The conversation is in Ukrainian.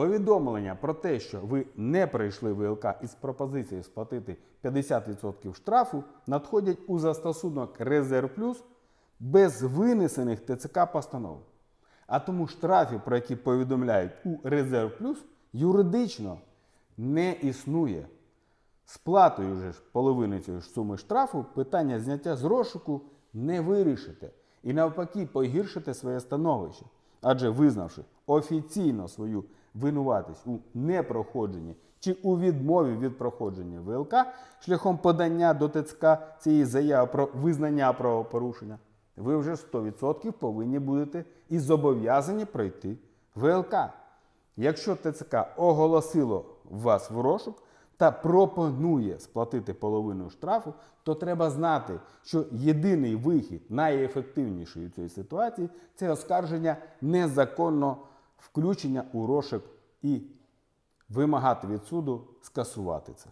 Повідомлення про те, що ви не прийшли ВЛК із пропозицією сплатити 50% штрафу, надходять у застосунок Резерв Плюс без винесених ТЦК постанов. А тому штрафів, про які повідомляють у Резерв Плюс, юридично не існує. Сплатою же половини цієї суми штрафу питання зняття з розшуку не вирішите. І навпаки погіршите своє становище. Адже визнавши офіційно свою винуватість у непроходженні чи у відмові від проходження ВЛК шляхом подання до ТЦК цієї заяви про визнання правопорушення, ви вже 100% повинні будете і зобов'язані пройти ВЛК. Якщо ТЦК оголосило вас в розшук та пропонує сплатити половину штрафу, то треба знати, що єдиний вихід, найефективніший у цій ситуації це оскарження незаконного включення у розшук і вимагати від суду скасувати це.